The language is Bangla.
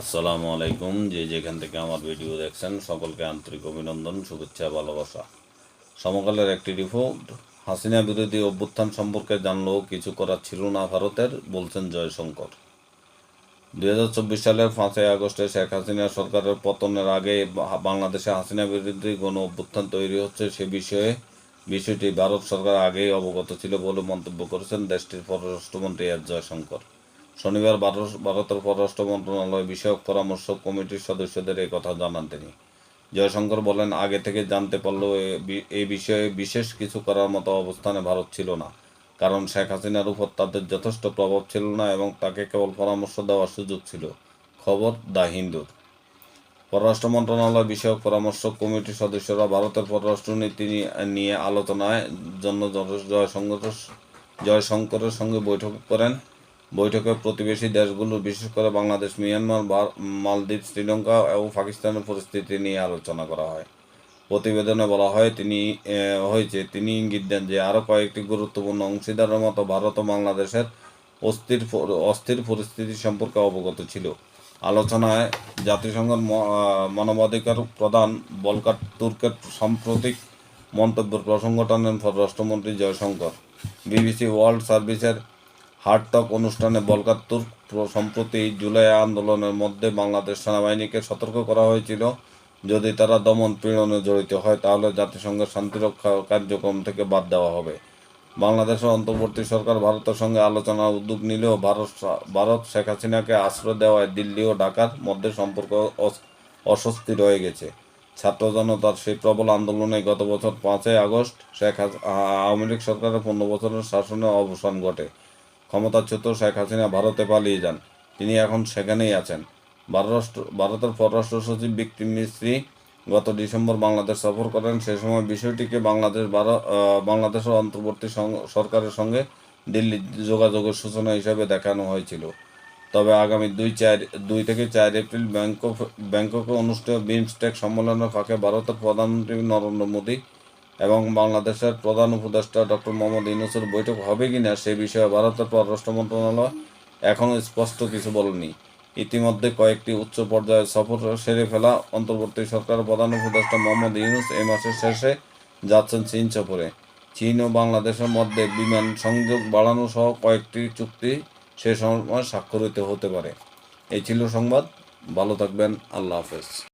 আসসালামু আলাইকুম। যে যেখান থেকে আমার ভিডিও দেখছেন, সকলকে আন্তরিক অভিনন্দন, শুভেচ্ছা, ভালোবাসা। সমকালের একটি রিপোর্ট হাসিনা বিরোধী অভ্যুত্থান সম্পর্কে জানলেও কিছু করার ছিল না ভারতের, বলছেন জয়শঙ্কর। দুই হাজার চব্বিশ সালের পাঁচই আগস্টে শেখ হাসিনা সরকারের পতনের আগে বাংলাদেশে হাসিনা বিরোধী গণ অভ্যুত্থান তৈরি হচ্ছে সে বিষয়ে। বিষয়টি ভারত সরকার আগেই অবগত ছিল বলে মন্তব্য করেছেন দেশটির পররাষ্ট্রমন্ত্রী এস জয়শঙ্কর। শনিবার ভারতের পররাষ্ট্র মন্ত্রণালয় বিষয়ক পরামর্শ কমিটির সদস্যদের এই কথা জানান তিনি। জয়শঙ্কর বলেন, আগে থেকে জানতে পারলেও এ- বিষয়ে বিশেষ কিছু করার মতো অবস্থানে ভারত ছিল না। কারণ শেখ হাসিনার উপর তাদের যথেষ্ট প্রভাব ছিল না এবং তাকে কেবল পরামর্শ দেওয়ার সুযোগ ছিল। খবর দ্য হিন্দুর পররাষ্ট্র মন্ত্রণালয় বিষয়ক পরামর্শ কমিটির সদস্যরা ভারতের পররাষ্ট্র নীতি নিয়ে- নিয়ে আলোচনায় জন্য জয়শঙ্কর জয়শঙ্করের সঙ্গে বৈঠক করেন। বৈঠকে প্রতিবেশী দেশগুলো, বিশেষ করে বাংলাদেশ, মিয়ানমার মালদ্বীপ, শ্রীলঙ্কা এবং পাকিস্তানের পরিস্থিতি নিয়ে আলোচনা করা হয়। প্রতিবেদনে বলা হয়, তিনি হয়েছে, তিনি ইঙ্গিত দেন যে আরও কয়েকটি গুরুত্বপূর্ণ অংশীদারের মতো ভারত ও বাংলাদেশের অস্থির অস্থির পরিস্থিতি সম্পর্কে অবগত ছিল। আলোচনায় জাতিসংঘের মানবাধিকার প্রধান বলকার তুর্কের সাম্প্রতিক মন্তব্যের প্রসঙ্গ টানেন পররাষ্ট্রমন্ত্রী জয়শঙ্কর। বিবিসি ওয়ার্ল্ড সার্ভিসের হার্টটক অনুষ্ঠানে প্র- সম্প্রতি জুলাই আন্দোলনের মধ্যে বাংলাদেশ সেনাবাহিনীকে সতর্ক করা হয়েছিল। যদি তারা দমন পীড়নে জড়িত হয়, তাহলে জাতিসংঘের শান্তিরক্ষা কার্যক্রম থেকে বাদ দেওয়া হবে। বাংলাদেশের অন্তর্বর্তী সরকার ভারতের সঙ্গে আলোচনার উদ্যোগ নিলেও ভারত ভারত শেখ হাসিনাকে আশ্রয় দেওয়ায় দিল্লি ও ঢাকার মধ্যে সম্পর্ক অস- অস্বস্তি রয়ে গেছে। ছাত্র জনতার সেই প্রবল আন্দোলনে গত বছর পাঁচই আগস্ট শেখ আওয়ামী লীগ সরকারের পনেরো বছরের শাসনের অবসান ঘটে। ক্ষমতাচ্যুত শেখ হাসিনা ভারতে পালিয়ে যান। তিনি এখন সেখানেই আছেন। ভারতরাষ্ট্র ভারতের পররাষ্ট্র সচিব বিক্রি মিস্ত্রি গত ডিসেম্বর বাংলাদেশ সফর করেন। সে সময় বিষয়টিকে বাংলাদেশ বাংলাদেশের অন্তর্বর্তী সরকারের সঙ্গে দিল্লি যোগাযোগের সূচনা হিসাবে দেখানো হয়েছিল। তবে আগামী দুই চার দুই থেকে চার এপ্রিল ব্যাংকক ব্যাংককে অনুষ্ঠেয় বিমস্টেক সম্মেলনের ফাঁকে ভারতের প্রধানমন্ত্রী নরেন্দ্র মোদী এবং বাংলাদেশের প্রধান উপদেষ্টা ডক্টর মোহাম্মদ ইউনুসের বৈঠক হবে কিনা সে বিষয়ে ভারতের পররাষ্ট্র মন্ত্রণালয় এখনও স্পষ্ট কিছু বলেনি। ইতিমধ্যে কয়েকটি উচ্চ পর্যায়ের সফর সেরে ফেলা অন্তর্বর্তী সরকারের প্রধান উপদেষ্টা মোহাম্মদ ইউনুস এই মাসের শেষে যাচ্ছেন চীন সফরে। চীন ও বাংলাদেশের মধ্যে বিমান সংযোগ বাড়ানো সহ কয়েকটি চুক্তি সে সময় স্বাক্ষরিত হতে পারে। এই ছিল সংবাদ। ভালো থাকবেন। আল্লাহ হাফেজ।